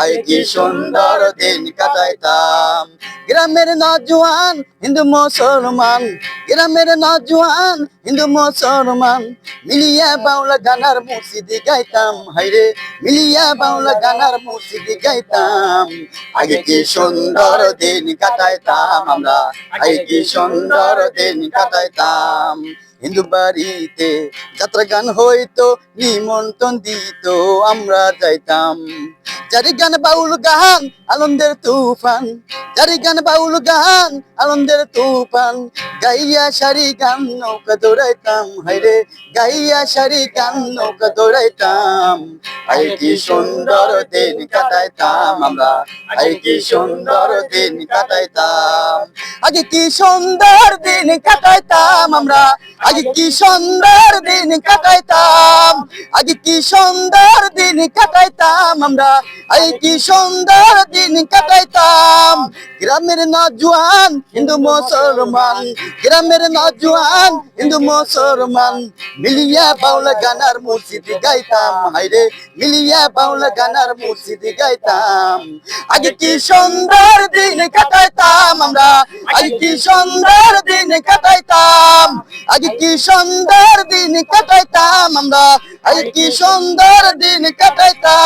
আগে কি সুন্দর দিন কাটাইতাম। গ্রামের নজওয়ান, হিন্দু মুসলমান। গ্রামের নজওয়ান, হিন্দু মুসলমান। মিলিয়া বাউলা গানার মুর্শিদি গাইতাম হাইরে মিলিয়া বাউলা গানার মুর্শিদি গাইতাম। আগে কি সুন্দর দিন কাটাইতাম আমরা। আগে কি সুন্দর দিন কাটাইতাম। হিন্দু বাড়িতে যাত্রা গান হইতো, নিমন্ত্রণ দিত, আমরা যাইতাম। যারি গান, বাউল গান, আনন্দের তুফান। যারি গান, বাউল গান, আনন্দের তুফান। গাইয়া সারি গান, নৌকা দৌড়াইতাম হাইরে গাইয়া সারি গান, নৌকা দৌড়াইতাম। আই কি সুন্দর দিন কাটাইতাম আমরা। আই কি সুন্দর দিন কাটাইতাম। আগে কি সুন্দর দিন কাটাইতাম আমরা? আগে কি সুন্দর দিন কাটাইতাম? আগে কি সুন্দর দিন কাটাইতাম আমরা? আগে কি সুন্দর দিন কাটাইতাম? গ্রামের নজওয়ান হিন্দু মুসলমান, গ্রামের নজওয়ান হিন্দু মুসলমান, মিলিয়া বাউলা গানার মুর্শিদি গাইতাম। হাইরে মিলিয়া বাউলা গানার মুর্শিদি গাইতাম। আগে কি সুন্দর দিন কাটাইতাম আমরা? আগে কি সুন্দর দিন কাটাইতাম, আজ কি সুন্দর দিন কাটাইতাম আমরা, আজ কি সুন্দর দিন কাটাইতাম।